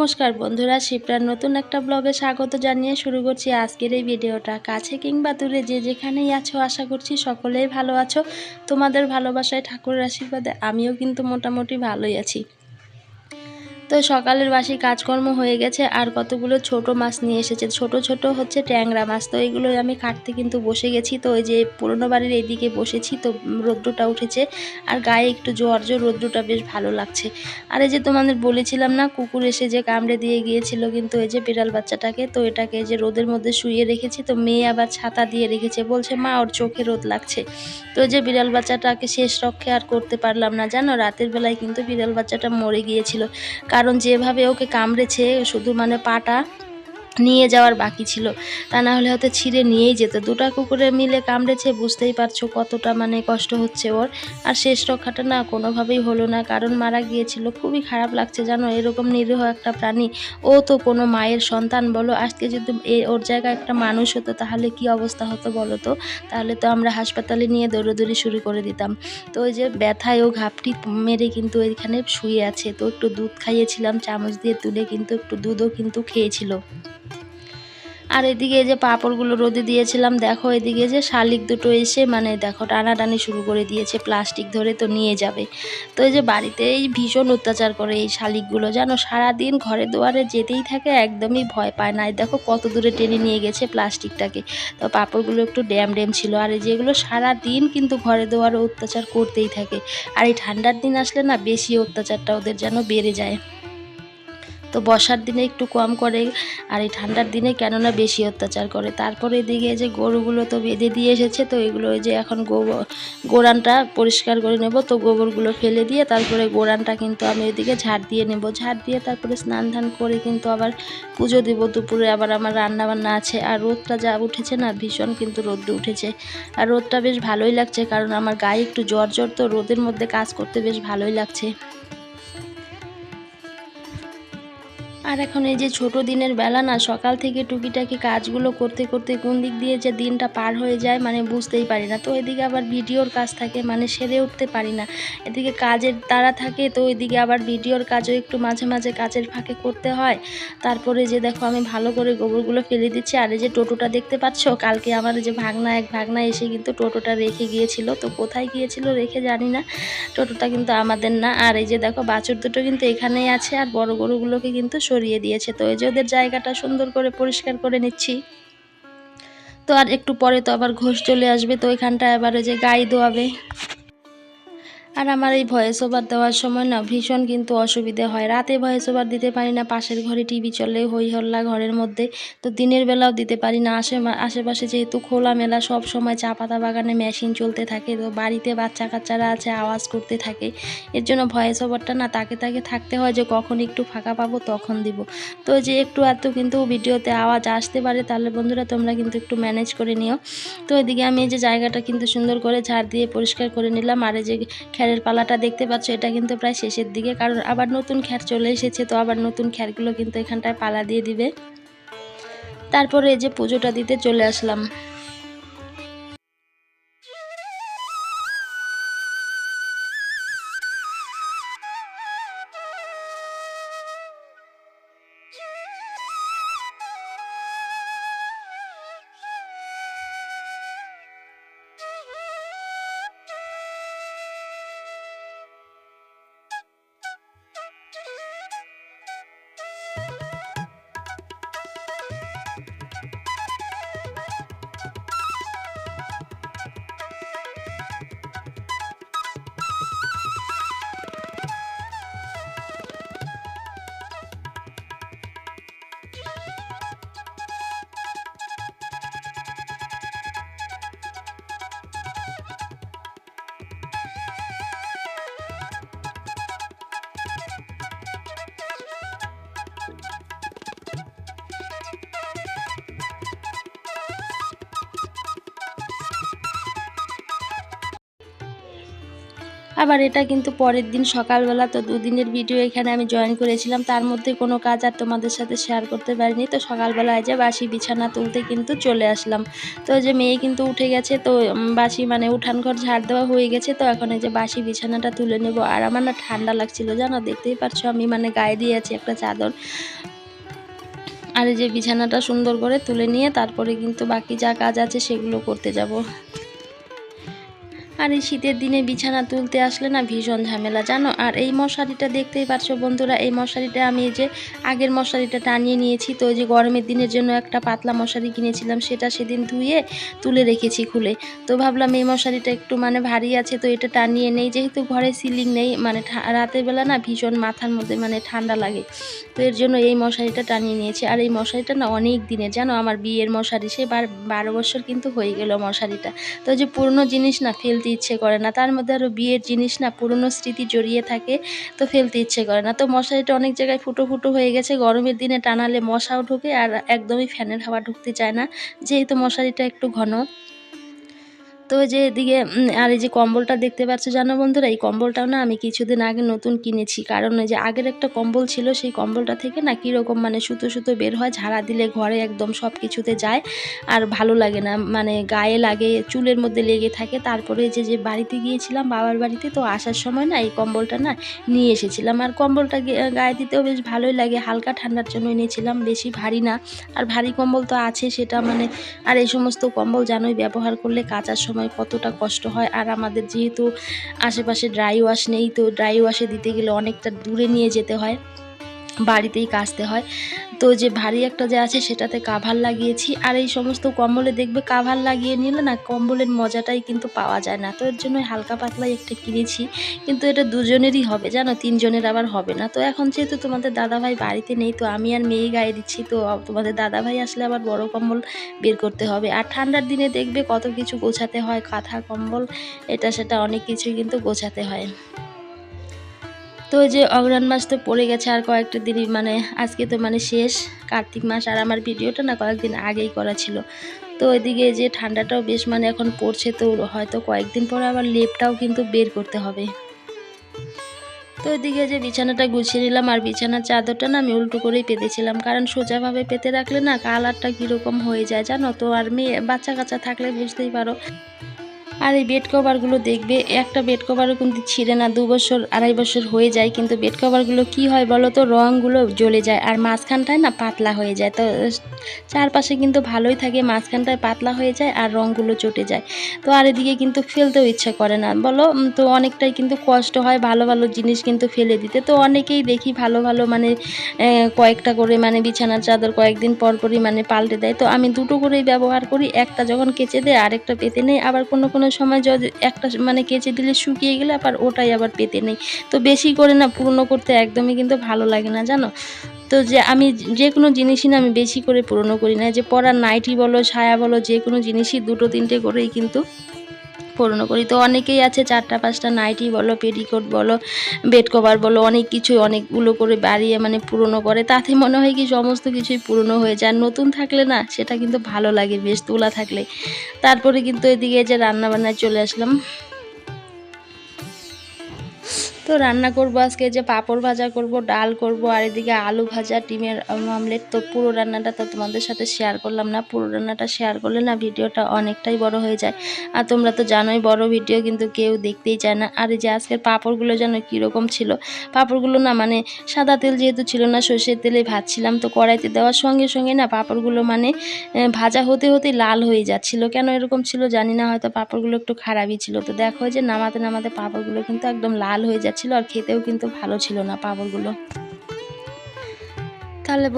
নমস্কার বন্ধুরা, শিপ্রার নতুন একটা ব্লগে স্বাগত জানিয়ে শুরু করছি আজকের এই ভিডিওটা। কাছে কিংবা দূরে যে যেখানেই আছো, আশা করছি সকলেই ভালো আছো। তোমাদের ভালোবাসায় ঠাকুরের আশীর্বাদে আমিও কিন্তু মোটামুটি ভালোই আছি। তো সকালের বাসি কাজকর্ম হয়ে গেছে, আর কতগুলো ছোট মাছ নিয়ে এসেছে। ছোট ছোট হচ্ছে ট্যাংরা মাছ, তো এগুলো আমি কাটতে কিন্তু বসে গেছি। তো ওই যে পুরনো বাড়ির এইদিকে বসেছি, তো রৌদ্রটা উঠেছে, আর গায়ে একটু জোয়ার জোর রৌদ্রটা বেশ ভালো লাগছে। আর এই যে তোমাদের বলেছিলাম না, কুকুর এসে যে কামড়ে দিয়ে গিয়েছিল কিন্তু এই যে বিড়াল বাচ্চাটাকে, তো এটাকে যে রোদের মধ্যে শুয়ে রেখেছি, তো মেয়ে আবার ছাতা দিয়ে রেখেছে। বলছে, মা, ওর চোখে রোদ লাগছে। তো যে বিড়াল বাচ্চাটাকে শেষ রক্ষে আর করতে পারলাম না, জানো? রাতের বেলায় কিন্তু বিড়াল বাচ্চাটা মরে গিয়েছিল। কারণ যেভাবে ওকে কামড়েছে শুধু মানে পাটা নিয়ে যাওয়ার বাকি ছিল। তা না হলে হয়তো ছিঁড়ে নিয়েই যেত। দুটা কুকুরে মিলে কামড়েছে, বুঝতেই পারছ কতটা মানে কষ্ট হচ্ছে ওর। আর শেষ রক্ষাটা না কোনোভাবেই হলো না, কারণ মারা গিয়েছিল। খুবই খারাপ লাগছে জানো, এরকম নিরীহ একটা প্রাণী। ও তো কোনো মায়ের সন্তান, বলো। আজকে যদি ওর জায়গায় একটা মানুষ হতো, তাহলে কি অবস্থা হতো বলো তো? তাহলে তো আমরা হাসপাতালে নিয়ে দৌড়োদৌড়ি শুরু করে দিতাম। তো ওই যে ব্যথায় ও ঘাপটি মেরে কিন্তু এখানে শুয়ে আছে। তো একটু দুধ খাইয়েছিলাম, চামচ দিয়ে তুলে কিন্তু একটু দুধও কিন্তু খেয়েছিল। আর এদিকে যে পাঁপড়গুলো রোদে দিয়েছিলাম, দেখো এদিকে যে শালিক দুটো এসে মানে দেখো টানাটানি শুরু করে দিয়েছে, প্লাস্টিক ধরে তো নিয়ে যাবে। তো এই যে বাড়িতে এই ভীষণ অত্যাচার করে এই শালিকগুলো, জানো সারাদিন ঘরে দুয়ারে যেতেই থাকে, একদমই ভয় পায় না। দেখো কত দূরে টেনে নিয়ে গেছে প্লাস্টিকটাকে। তো পাঁপড়গুলো একটু ড্যাম ড্যাম ছিল, আর এই যেগুলো সারাদিন কিন্তু ঘরে দুয়ারে অত্যাচার করতেই থাকে। আর এই ঠান্ডার দিন আসলে না বেশি অত্যাচারটা ওদের যেন বেড়ে যায়। তো বর্ষার দিনে একটু কম করে আর এই ঠান্ডার দিনে কেননা বেশি অত্যাচার করে। তারপরে এদিকে যে গরুগুলো তো বেঁধে দিয়ে এসেছে, তো এগুলো যে এখন গোবর, গোড়ানটা পরিষ্কার করে নেব। তো গোবরগুলো ফেলে দিয়ে তারপরে গোড়ানটা কিন্তু আমি এদিকে ঝাড় দিয়ে নেব। ঝাড় দিয়ে তারপরে স্নান ধান করে কিন্তু আবার পুজো দেবো দুপুরে। আবার আমার রান্না বান্না আছে। আর রোদটা যা উঠেছে না, ভীষণ কিন্তু রোদ্র উঠেছে। আর রোদটা বেশ ভালোই লাগছে, কারণ আমার গায়ে একটু জ্বর জ্বর তো রোদের মধ্যে কাজ করতে বেশ ভালোই লাগছে। আর এখন এই যে ছোট দিনের বেলা না, সকাল থেকে টুকিটাকি কাজগুলো করতে করতে কোন দিক দিয়ে যে দিনটা পার হয়ে যায় মানে বুঝতেই পারি না। তো এদিকে আবার ভিডিওর কাজ থাকে মানে সেরে উঠতে পারি না। এদিকে কাজের তারা থাকে, তো ওইদিকে আবার ভিডিওর কাজও একটু মাঝে মাঝে কাজের ফাঁকে করতে হয়। তারপরে যে দেখো আমি ভালো করে গোবরগুলো ফেলে দিচ্ছি, আর এই যে টোটোটা দেখতে পাচ্ছ? কালকে আমার যে ভাগনা, এক ভাগনা এসে কিন্তু টোটোটা রেখে গিয়েছিল। তো কোথায় গিয়েছিল রেখে জানি না, টোটোটা কিন্তু আমাদের না। আর এই যে দেখো বাছুর দুটো কিন্তু এখানেই আছে, আর বড় গরুগুলোকে কিন্তু সরিয়ে দিয়েছে। তো এই যে ওদের জায়গাটা সুন্দর করে পরিষ্কার করে নিচ্ছি। তো আর একটু পরে তো আবার ঘোষ চলে আসবে, তো ওইখানটায় আবার ওই যে গাই দোয়াবে। আর আমার এই ভয়েস ওভার দেওয়ার সময় না ভীষণ কিন্তু অসুবিধে হয়। রাতে ভয়েস ওভার দিতে পারি না, পাশের ঘরে টিভি চলে হই হল্লা ঘরের মধ্যে। তো দিনের বেলাও দিতে পারি না। আশে আশেপাশে যেহেতু খোলামেলা, সব সময় চা পাতা বাগানে মেশিন চলতে থাকে। তো বাড়িতে বাচ্চা কাচ্চারা আছে, আওয়াজ করতে থাকে। এর জন্য ভয়েস ওভারটা না তাকে তাকে থাকতে হয় যে কখন একটু ফাঁকা পাবো তখন দিব। তো যে একটু এত কিন্তু ভিডিওতে আওয়াজ আসতে পারে, তাহলে বন্ধুরা তোমরা কিন্তু একটু ম্যানেজ করে নিও। তো এদিকে আমি এই যে জায়গাটা কিন্তু সুন্দর করে ঝাড় দিয়ে পরিষ্কার করে নিলাম। আর এই যে খ্যারের পালাটা দেখতে পাচ্ছ, এটা কিন্তু প্রায় শেষের দিকে। কারণ আবার নতুন খ্যার চলে এসেছে, তো আবার নতুন খ্যারগুলো কিন্তু এখানটায় পালা দিয়ে দিবে। তারপরে এই যে পুজোটা দিতে চলে আসলাম। আবার এটা কিন্তু পরের দিন সকালবেলা, তো দুদিনের ভিডিও এখানে আমি জয়েন করেছিলাম। তার মধ্যে কোনো কাজ আর তোমাদের সাথে শেয়ার করতে পারিনি। তো সকালবেলায় যে বাসি বিছানা তুলতে কিন্তু চলে আসলাম। তো যে মেয়ে কিন্তু উঠে গেছে, তো বাসি মানে উঠান ঘর ঝাড় দেওয়া হয়ে গেছে। তো এখন এই যে বাসি বিছানাটা তুলে নেব। আর আমার না ঠান্ডা লাগছিল, জানো? দেখতেই পারছ আমি মানে গায়ে দিয়ে আছি একটা চাদর। আর এই যে বিছানাটা সুন্দর করে তুলে নিয়ে তারপরে কিন্তু বাকি যা কাজ আছে সেগুলো করতে যাব। আর এই শীতের দিনে বিছানা তুলতে আসলে না ভীষণ ঝামেলা, জানো? আর এই মশারিটা দেখতেই পারছ বন্ধুরা, এই মশারিটা আমি যে আগের মশারিটা টানিয়ে নিয়েছি, তো যে গরমের দিনের জন্য একটা পাতলা মশারি কিনেছিলাম, সেটা সেদিন ধুয়ে তুলে রেখেছি খুলে। তো ভাবলাম এই মশারিটা একটু মানে ভারী আছে, তো এটা টানিয়ে নেই, যেহেতু ঘরে সিলিং নেই মানে রাতের বেলা না ভীষণ মাথার মধ্যে মানে ঠান্ডা লাগে। তো এর জন্য এই মশারিটা টানিয়ে নিয়েছি, আর এই মশারিটা না অনেক দিনের, জানো? আমার বিয়ের মশারি, সে বারো বছর কিন্তু হয়ে গেল মশারিটা। তো যে পুরনো জিনিস না, ফেলতে ইচ্ছে করে না। তার মধ্যে আরও বিয়ের জিনিস না, পুরনো স্মৃতি জড়িয়ে থাকে, তো ফেলতে ইচ্ছে করে না। তো মশারিটা অনেক জায়গায় ফুটো ফুটো হয়ে গেছে, গরমের দিনে টানালে মশাও ঢোকে আর একদমই ফ্যানের হাওয়া ঢুকতে চায় না। যেহেতু মশারিটা একটু ঘন তো যে এদিকে আর এই যে কম্বলটা দেখতে পাচ্ছ, জানো বন্ধুরা, এই কম্বলটাও না আমি কিছুদিন আগে নতুন কিনেছি। কারণ ওই যে আগের একটা কম্বল ছিল, সেই কম্বলটা থেকে না কীরকম মানে সুতো সুতো বের হয়, ঝাড়া দিলে ঘরে একদম সব কিছুতে যায় আর ভালো লাগে না। মানে গায়ে লাগে, চুলের মধ্যে লেগে থাকে। তারপরে যে যে বাড়িতে গিয়েছিলাম, বাবার বাড়িতে, তো আসার সময় না এই কম্বলটা না নিয়ে এসেছিলাম। আর কম্বলটা গায়ে দিতেও বেশ ভালোই লাগে, হালকা ঠান্ডার জন্য নিয়েছিলাম, বেশি ভারী না। আর ভারী কম্বল তো আছে, সেটা মানে আর এই সমস্ত কম্বল জানোই, ব্যবহার করলে কাচার সময় কতটা কষ্ট হয়। আর আমাদের যেহেতু আশেপাশে ড্রাই ওয়াশ নেই, তো ড্রাই ওয়াশে দিতে গেলে অনেকটা দূরে নিয়ে যেতে হয়, বাড়িতেই কাচতে হয়। তো যে ভারী একটা যে আছে সেটাতে কাভার লাগিয়েছি। আর এই সমস্ত কম্বলে দেখবে কাভার লাগিয়ে নিলে না কম্বলের মজাটাই কিন্তু পাওয়া যায় না। তো এর জন্য হালকা পাতলাই একটা কিনেছি। কিন্তু এটা দুজনেরই হবে, জানো? তিনজনের আবার হবে না। তো এখন যেহেতু তোমাদের দাদাভাই বাড়িতে নেই, তো আমি আর মেয়ে গায়ে দিচ্ছি, তো তোমাদের দাদাভাই আসলে আবার বড় কম্বল বের করতে হবে। আর ঠান্ডার দিনে দেখবে কত কিছু গোছাতে হয়, কাঁথা কম্বল, এটা সেটা অনেক কিছুই কিন্তু গোছাতে হয়। তো যে অগ্রহণ মাস তো পড়ে গেছে আর কয়েকটা দিনই মানে আজকে তো মানে শেষ, কার্তিক মাস আর আমার ভিডিওটা না কয়েকদিন আগেই করা ছিল। তো ওইদিকে যে ঠান্ডাটাও বেশ মানে এখন পড়ছে, তো হয়তো কয়েকদিন পরে আবার লেপটাও কিন্তু বের করতে হবে। তো ওইদিকে যে বিছানাটা গুছিয়ে নিলাম আর বিছানার চাদরটা না আমি উল্টো করেই পেতেছিলাম, কারণ সোজাভাবে পেতে রাখলে না কালারটা কীরকম হয়ে যায় জানো? তো আর মেয়ে বাচ্চা কাচ্চা থাকলে বুঝতেই পারো। আর এই বেড কভারগুলো দেখবে, একটা বেড কভারও কিন্তু ছিঁড়ে না, দু বছর, আড়াই বছর হয়ে যায়, কিন্তু বেড কভারগুলো কি হয় বলো তো? রঙগুলো জ্বলে যায়, আর মাঝখানটায় না পাতলা হয়ে যায়। তো চারপাশে কিন্তু ভালোই থাকে, মাঝখানটায় পাতলা হয়ে যায় আর রঙগুলো চটে যায়। তো আর এদিকে কিন্তু ফেলতেও ইচ্ছা করে না। বলো তো অনেকটাই কিন্তু কষ্ট হয় ভালো ভালো জিনিস কিন্তু ফেলে দিতে। তো অনেকেই দেখি ভালো ভালো মানে কয়েকটা করে মানে বিছানার চাদর কয়েকদিন পর পরই মানে পাল্টে দেয়। তো আমি দুটো করেই ব্যবহার করি, একটা যখন কেচে দেয়, আরেকটা পেতে নেই। আবার কোনো কোনো সময় একটা মানে কেচে দিলে শুকিয়ে গেলে আবার ওটাই আবার পেতে নেই। তো বেশি করে না পূর্ণ করতে একদমই কিন্তু ভালো লাগে না, জানো? তো যে আমি যে কোনো জিনিসই না আমি বেশি করে পূর্ণ করি না। যে পরার নাইটি বলো, ছায়া বলো, যে কোনো জিনিসই দুটো তিনটে করেই কিন্তু পুরনো করি। তো অনেকেই আছে, চারটা, পাঁচটা নাইটি বলো পেটিকোট বলো বেড কভার বলো, অনেক কিছু অনেকগুলো করে বাড়িয়ে মানে পুরনো করে। তাতে মনে হয় কি সমস্ত কিছুই পুরনো হয়ে যায়। নতুন থাকলে না, সেটা কিন্তু ভালো লাগে, বেশ তোলা থাকলে। তারপরে কিন্তু এদিকে যে রান্না বান্নায় চলে আসলাম। তো রান্না করব আজকে যে পাঁপড় ভাজা করব, ডাল করব, আর এদিকে আলু ভাজা, ডিমের আমলেট তো পুরো রান্নাটা তো তোমাদের সাথে শেয়ার করলাম না। পুরো রান্নাটা শেয়ার করলে না ভিডিওটা অনেকটাই বড় হয়ে যায়। আর তোমরা তো জানোই বড় ভিডিও কিন্তু কেউ দেখতেই চায় না। আর এই যে আজকের পাঁপড়গুলো যেন কীরকম ছিল। পাঁপড়গুলো না মানে সাদা তেল যেহেতু ছিল না, সর্ষের তেলে ভাজছিলাম। তো কড়াইতে দেওয়ার সঙ্গে সঙ্গে না পাঁপড়গুলো মানে ভাজা হতে হতে লাল হয়ে যাচ্ছিল। কেন এরকম ছিল জানি না, হয়তো পাঁপড়গুলো একটু খারাপই ছিল। তো দেখো যে নামাতে নামাতে পাঁপড়গুলো কিন্তু একদম লাল হয়ে যাচ্ছিল আর খেতেও কিন্তু ভালো ছিল না পাঁপড়গুলো। তাহলে